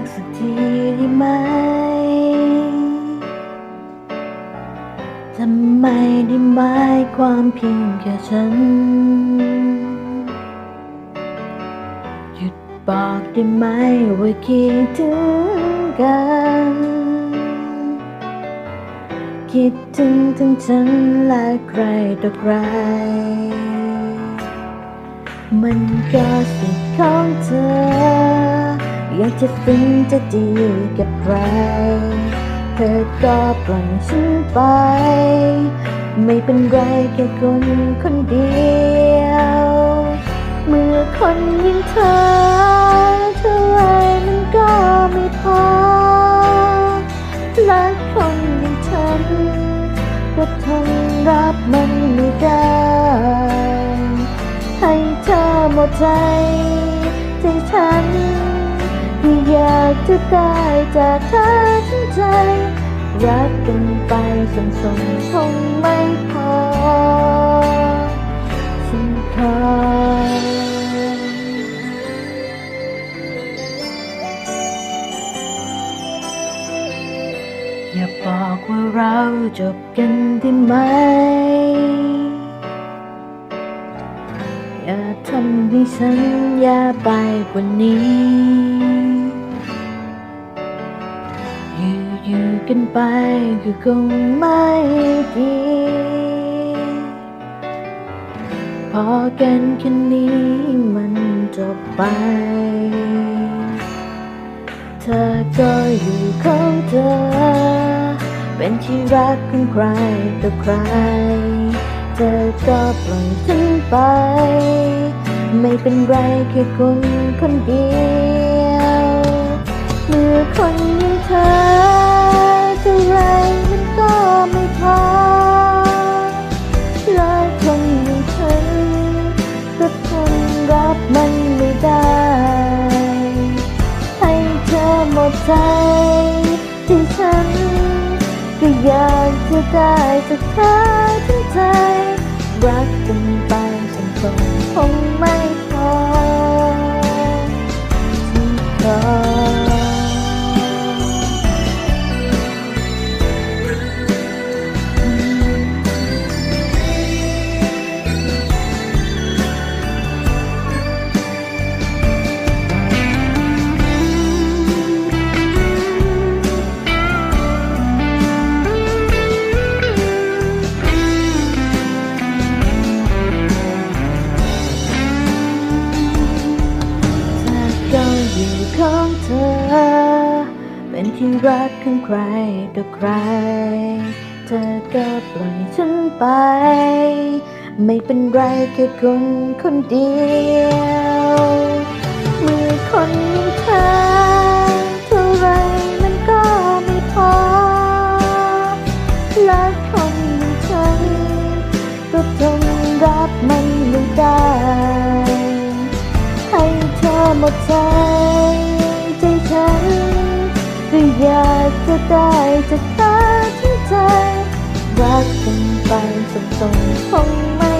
กสักทีได้ไหม ทำไมได้หมายความเพียงแค่ฉัน หยุดบอกได้ไหมว่าคิดถึงกัน คิดถึงทั้งฉันและใครต่อใคร มันก็สิทธิ์ของเธอ อยากจะฟินจะดีกับใคร เธอก็ปล่อยฉันไป ไม่เป็นไรแค่คนคนเดียว เมื่อคนอยังเธอเท่าไรมันก็ไม่พอ และคนอย่งฉันก็ทนรับมันไม่ได้ ให้เธอหมดใจใจฉัน อยากจะได้จากเธอทั้งใจ รักกันไปส่งส่งคงไม่พอฉันขออย่าบอกว่าเราจบกันได้ไหม อย่าทำให้ฉันแย่ไปกว่านี้ กันไปก็คงไม่ดี พอกันแค่นี้มันจบไป เธอก็อยู่ของเธอ เป็นที่รักของใครต่อใคร เธอก็ปล่อยฉันไป ไม่เป็นไรแค่คนคนเดียว เมื่อคน ใจที่ฉัน ก็อยากจะได้จากเธอทั้งใจรักกันไปส่งส่งคง อยู่ของเธอ เป็นที่รักของใครต่อใคร เธอก็ปล่อยฉันไป ไม่เป็นไรแค่คนคนเดียว เมื่อคนอย่างเธอ ใจใจฉันก็อยากจะได้จากเธอทั้งใจรักกันไปส่งส่งคงไม่